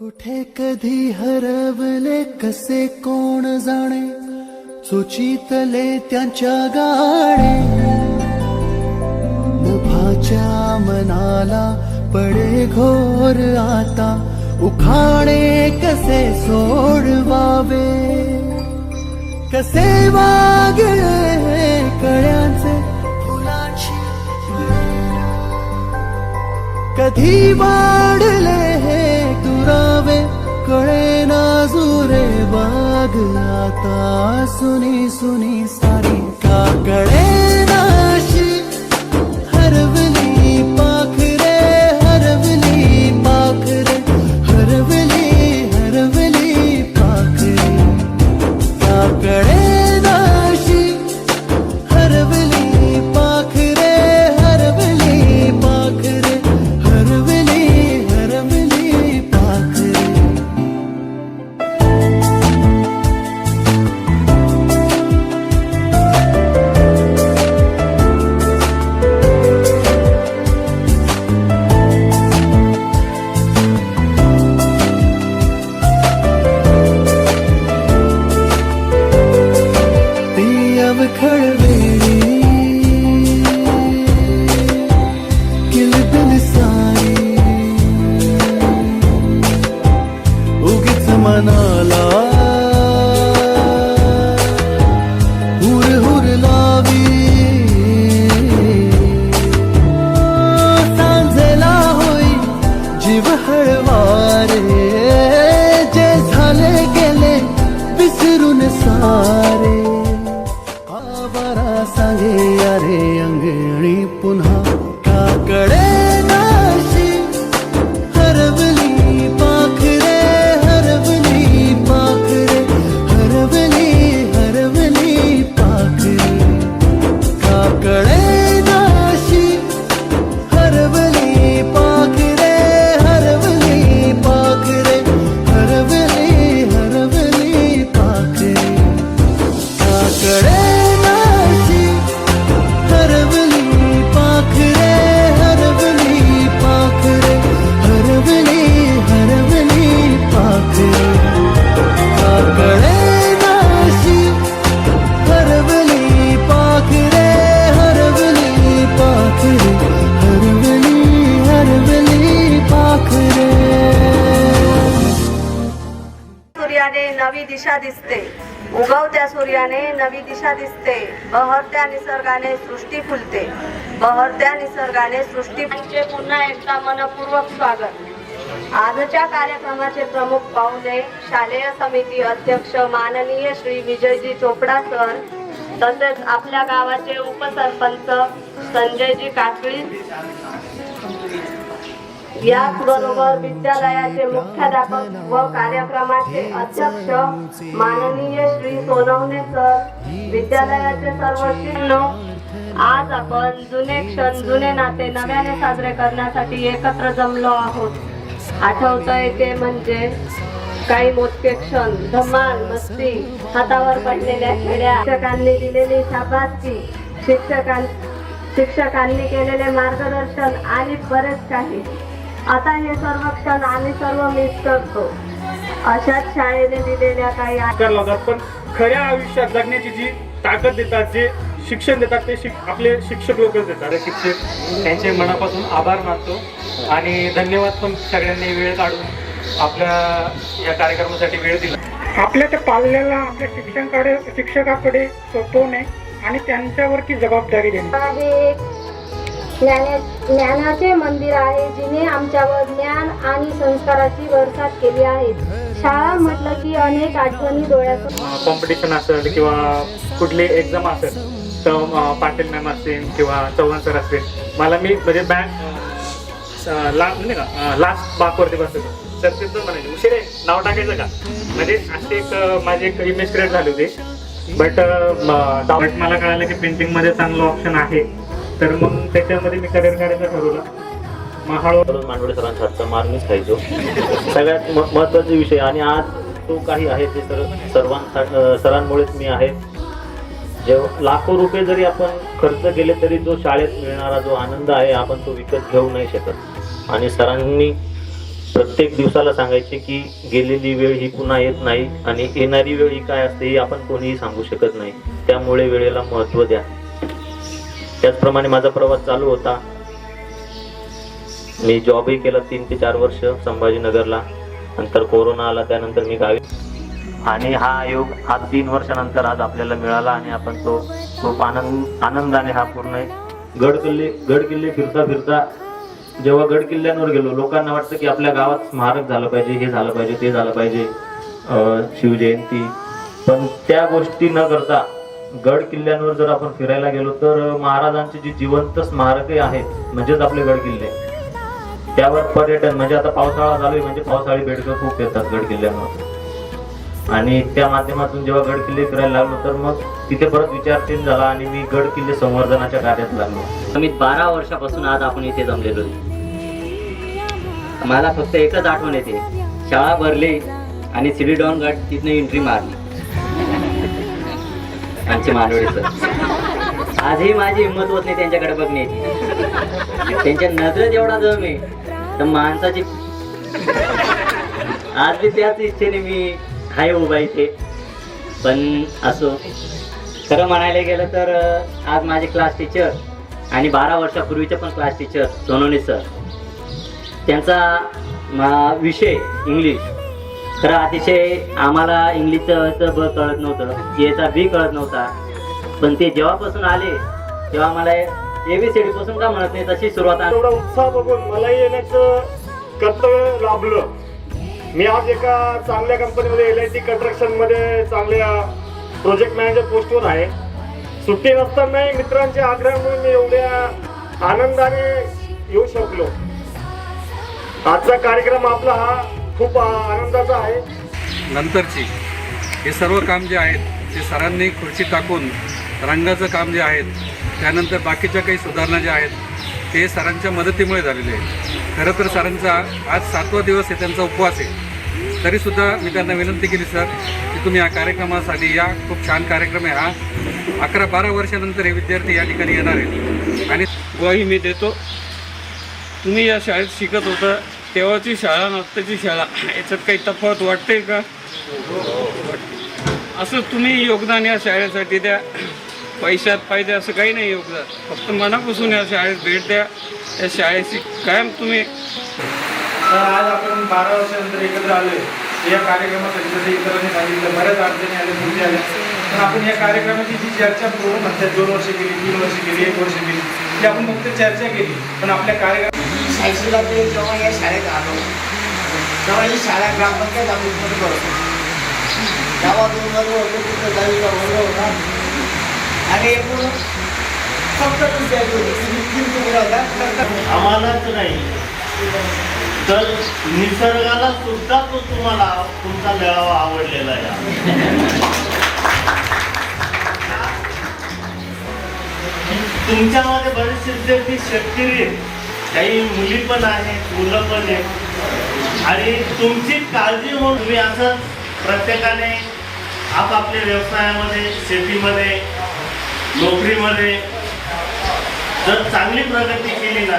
कुठे कधी हरवले कसे कोण जाणे? सुचितले त्यांच्या गाणे. नभाच्या मनाला पडे घोर आता. उखाणे कसे सोडवावे? कसे वागळे कळ्यांचे? फुलाची कधी वाढले कळे ना जुरे बाग आता सुनी सुनी सारी का कळे नाशी मनाला. हुर हुर लावी. सांजेला होई जीव हळवारे. जे झाले गेले विसरून सारे. आवारा सांगे अरे अंगणी पुन्हा दिशा दिसते. उगवत्या सूर्याने नवी दिशा दिसते. बहरत्या निसर्गाने सृष्टी फुलते. बहरत्या निसर्गाने सृष्टी फुलते. पुन्हा एकदा मनपूर्वक स्वागत. आजच्या कार्यक्रमाचे प्रमुख पाहुणे शालेय समिती अध्यक्ष माननीय श्री विजयजी चोपडा सर तसेच आपल्या गावाचे उपसरपंच संजयजी काकळी याचबरोबर विद्यालयाचे मुख्याध्यापक व कार्यक्रमाचे अध्यक्ष माननीय श्री सोनवणे सर विद्यालयाचे सर्व आज आपण जुने क्षण जुने नाते नव्याने साजरे करण्यासाठी एकत्र जमलो आहोत. आठवतंय ते म्हणजे काही मोजके क्षण धमाल मस्ती हातावर पडलेल्या खेड्या. शिक्षकांनी दिलेली शाबासकी शिक्षकां शिक्षकांनी केलेले मार्गदर्शन आणि बरेच काही. आता हे सर्व क्षण आम्ही सर्व मिस करतो. अशाच शाळेने दिलेल्या काही लावतात पण खऱ्या आयुष्यात जगण्याची जी ताकद देतात जे शिक्षण देतात ते शिक आपले शिक्षक लोकच देतात. शिक्षक त्यांचे मनापासून आभार मानतो आणि धन्यवाद पण सगळ्यांनी वेळ काढून आपल्या या कार्यक्रमासाठी वेळ दिला. आपल्या त्या पाल्याला आपल्या शिक्षकाकडे शिक्षकाकडे सोपवणे आणि त्यांच्यावरती जबाबदारी देणे. ज्ञाना- ज्ञानाचे मंदिर आहे जिने आमच्यावर ज्ञान आणि संस्काराची वरसात केली आहे. शाळा म्हटलं की अनेक आठवणी डोळ्यात कॉम्पिटिशन असेल किंवा कुठली एक्झाम असेल तर पाटील मॅम असतील किंवा चव्हाण सर असतील. मला मी म्हणजे बँक ला म्हणजे का लास्ट बाकवरती बसायचो तर तिथं म्हणायचे उशिरे नाव टाकायचं का? म्हणजे अशी एक माझी एक इमेज क्रिएट झाली होती. बट बट मला कळालं की पेंटिंगमध्ये चांगलं ऑप्शन आहे. तर मग त्याच्यामध्ये मी करिअर करायचं ठरवलं मग मांडवडे सरांचा हातचा मार मीच खायचो. सगळ्यात म- महत्त्वाचे विषय आणि आज तो काही आहे ते सर सर्वांसा सरांमुळेच मी आहे. जेव्हा लाखो रुपये जरी आपण खर्च केले तरी जो शाळेत मिळणारा जो आनंद आहे आपण तो विकत घेऊ नाही शकत. आणि सरांनी प्रत्येक दिवसाला सांगायचे की गेलेली वेळ ही पुन्हा येत नाही आणि येणारी वेळ ही काय असते ही आपण कोणीही सांगू शकत नाही. त्यामुळे वेळेला महत्त्व द्या. त्याचप्रमाणे माझा प्रवास चालू होता. मी जॉबही केला तीन ते चार वर्ष संभाजीनगरला. नंतर कोरोना आला त्यानंतर मी गावी. आणि हा आयोग आज तीन वर्षानंतर आज आपल्याला मिळाला आणि आपण तो खूप आनंद आनंदाने हा पूर्ण गड किल्ले गड किल्ले फिरता फिरता जेव्हा गड किल्ल्यांवर गेलो लोकांना वाटतं की आपल्या गावात स्मारक झालं पाहिजे हे झालं पाहिजे ते झालं पाहिजे शिवजयंती. पण त्या गोष्टी न करता गड किल्ल्यांवर जर आपण फिरायला गेलो तर महाराजांची जी जिवंत स्मारके आहेत म्हणजेच आपले गड किल्ले. त्यावर पर्यटन म्हणजे आता पावसाळा झालोय आहे म्हणजे पावसाळी बेडकं खूप येतात गड किल्ल्यांवर. आणि त्या माध्यमातून जेव्हा गड किल्ले फिरायला लागलो तर मग तिथे परत विचार चेंज झाला आणि मी गड किल्ले संवर्धनाच्या कार्यात लागलो. मी बारा वर्षापासून आज आपण इथे जमलेलो मला फक्त एकच आठवण येते. शाळा भरली आणि सिडी डॉन गट तिथनं एंट्री मारली. आमचे मानवडी सर. आजही माझी हिंमत होत नाही त्यांच्याकडे बघण्याची. त्यांच्या नजरेत एवढा जम आहे. तर माणसाची आज बी त्याच इच्छेने मी हाय उभा इथे. पण असो. खरं म्हणायला गेलं तर आज माझे क्लास टीचर आणि बारा वर्षापूर्वीचे पण क्लास टीचर सोनोनी सर. त्यांचा विषय इंग्लिश तर अतिशय आम्हाला इंग्लिशचं ब कळत नव्हतं सीएचा बी कळत नव्हता. पण ते जेव्हापासून आले तेव्हा मला एबीसीडी पासून का म्हणत नाही तशी सुरुवात एवढा उत्साह बघून मलाही येण्याचं कर्तव्य लाभलं. मी आज एका चांगल्या कंपनीमध्ये एल आय टी कंस्ट्रक्शनमध्ये चांगल्या प्रोजेक्ट मॅनेजर पोस्टवर आहे. सुट्टी नसतानाही मित्रांच्या आग्रहामुळे मी एवढ्या आनंदाने येऊ शकलो. आजचा कार्यक्रम आपला हा खूप आनंदाचा आहे. नंतरची हे सर्व काम जे आहेत ते सरांनी खुर्ची टाकून रंगाचं काम जे आहेत त्यानंतर बाकीच्या काही सुधारणा ज्या आहेत ते सरांच्या मदतीमुळे झालेले आहे खरं तर सरांचा आज सातवा दिवस आहे त्यांचा उपवास आहे. तरीसुद्धा मी त्यांना विनंती केली सर की तुम्ही या कार्यक्रमासाठी या खूप छान कार्यक्रम आहे हा. अकरा बारा वर्षानंतर हे विद्यार्थी या ठिकाणी येणार आहेत. आणि ग्वाही मी देतो. तुम्ही या शाळेत शिकत होता तेव्हाची शाळा आणि शाळा याच्यात काही तफावत वाटते का? असं तुम्ही योगदान या शाळेसाठी द्या. पैशात पाहिजे असं काही नाही योगदान. फक्त मनापासून या शाळेत भेट द्या. या शाळेशी कायम तुम्ही तर आज आपण बारा वर्षानंतर एकत्र आलोय. या कार्यक्रमासाठी इतरांनी सांगितलं. बऱ्याच अडचणी आल्या मुद्दे आल्या. पण आपण या कार्यक्रमाची जी चर्चा पूर्ण म्हणतात दोन वर्ष केली तीन वर्ष केली एक वर्ष केली ती आपण फक्त चर्चा केली पण आपल्या कार्यक्रम शाळेला ते जेव्हा या शाळेत आलो तेव्हा ही शाळा ग्रामपंचायत ऑफिसमध्ये करतो गावातून वर्ग होतो तिथं दहावीचा वर्ग होता. आणि एकूण सत्तर विद्यार्थी होते तीन तीन तुकडा होता तर आम्हालाच नाही. तर निसर्गाला सुद्धा तो तुम्हाला तुमचा मेळावा आवडलेला आहे. तुमच्यामध्ये बरेचसे विद्यार्थी शेतकरी काही मुली पण आहेत मुलं पण आहेत. आणि तुमची काळजी म्हणून तुम्ही असं प्रत्येकाने आपापल्या व्यवसायामध्ये शेतीमध्ये नोकरीमध्ये जर चांगली प्रगती केली ना.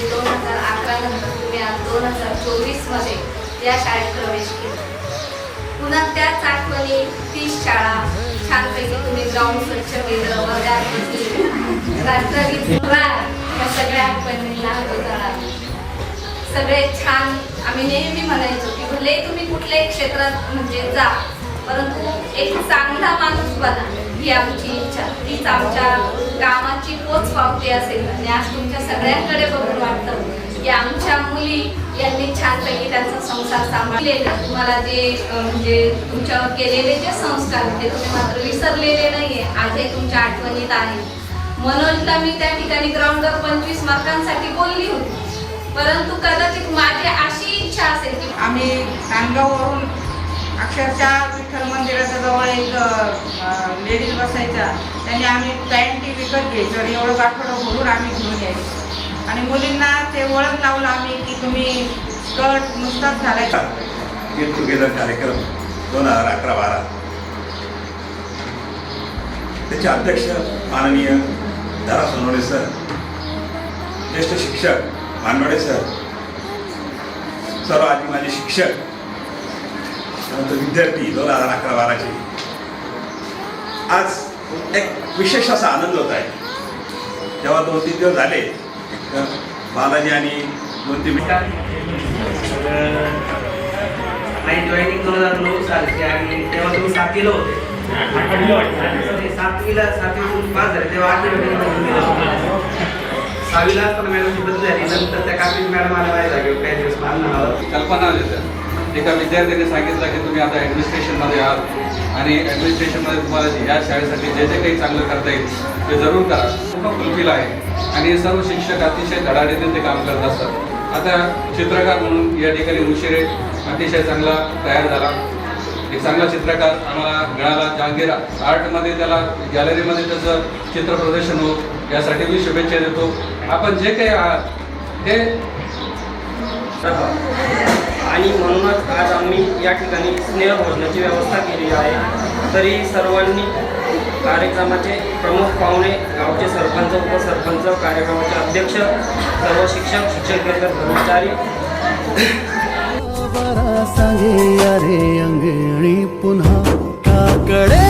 दोन हजार अकरा नंतर तुम्ही आज दोन हजार चोवीसमध्ये या शाळेत प्रवेश केला. पुन्हा त्याच आठवणी तीस शाळा छानपैकी तुम्ही ग्राउंड स्वच्छ केलं वगैरे राष्ट्रगीत या सगळ्या आठवणींना होता सगळे छान आम्ही नेहमी म्हणायचो की भले तुम्ही कुठल्याही क्षेत्रात म्हणजे जा परंतु एक चांगला माणूस बना ही आमची इच्छा. तीच आमच्या कामाची पोच पावती असेल. आणि आज तुमच्या सगळ्यांकडे बघून वाटतं की आमच्या मुली यांनी छानपैकी त्यांचा संसार सांभाळलेला. तुम्हाला जे म्हणजे तुमच्यावर केलेले जे संस्कार ते तुम्ही मात्र विसरलेले नाहीये. आजही तुमच्या आठवणीत आहे. मनोजला मी त्या ठिकाणी ग्राउंडवर पंचवीस मार्कांसाठी बोलली होती. परंतु कदाचित माझी अशी इच्छा असेल की आम्ही कानगाववरून अक्षरशः विठ्ठल मंदिराच्या जवळ एक लेडीज बसायच्या. त्यांनी आम्ही पॅन्ट टी विकत घ्यायचो आणि एवढं आठवडं भरून आम्ही घेऊन यायचो. आणि मुलींना ते ओळख लावलं आम्ही की तुम्ही स्कर्ट नुसताच घालायचा. गेट टुगेदर कार्यक्रम दोन हजार अकरा बारा. त्याचे अध्यक्ष माननीय दारा सोनवडे सर ज्येष्ठ शिक्षक मानवडे सर सर्व आधी माझे शिक्षक त्यानंतर विद्यार्थी दोन हजार अकरा बाराचे. आज एक विशेष असा आनंद होत आहे. जेव्हा दोन तीन दिवस झाले बालाजी आणि दोन तीन माझी जॉईनिंग दोन हजार नऊ सालची आणि तेव्हा तुम्ही सातवीला होते. सातवीला सातवीतून पास झाले तेव्हा गेलो सहावीला असताना मॅडमची बदली झाली. नंतर त्या कापीत मॅडम आल्या माझ्या जागेवर काही दिवस कल्पना देत्या एका विद्यार्थ्याने सांगितलं की तुम्ही आता ॲडमिनिस्ट्रेशनमध्ये आहात. आणि ॲडमिनिस्ट्रेशनमध्ये तुम्हाला या शाळेसाठी जे जे काही चांगलं करता येईल ते जरूर करा. खूप फुलफिल आहे. आणि हे सर्व शिक्षक अतिशय धडाडीने ते काम करत असतात. आता चित्रकार म्हणून या ठिकाणी उशिरे अतिशय चांगला तयार झाला. एक चांगला चित्रकार आम्हाला मिळाला. जहांगीर आर्टमध्ये त्याला गॅलरीमध्ये त्याचं चित्र प्रदर्शन हो यासाठी मी शुभेच्छा देतो. आपण जे काही आहात ते आणि म्हणूनच आज आम्ही या ठिकाणी स्नेहभोजनाची व्यवस्था केली आहे. तरी सर्वांनी कार्यक्रमाचे प्रमुख पाहुणे गावचे सरपंच उपसरपंच कार्यक्रमाचे अध्यक्ष सर्व शिक्षक केंद्र कर्मचारी. सांगे अरे अंगणी पुन्हा काकडे.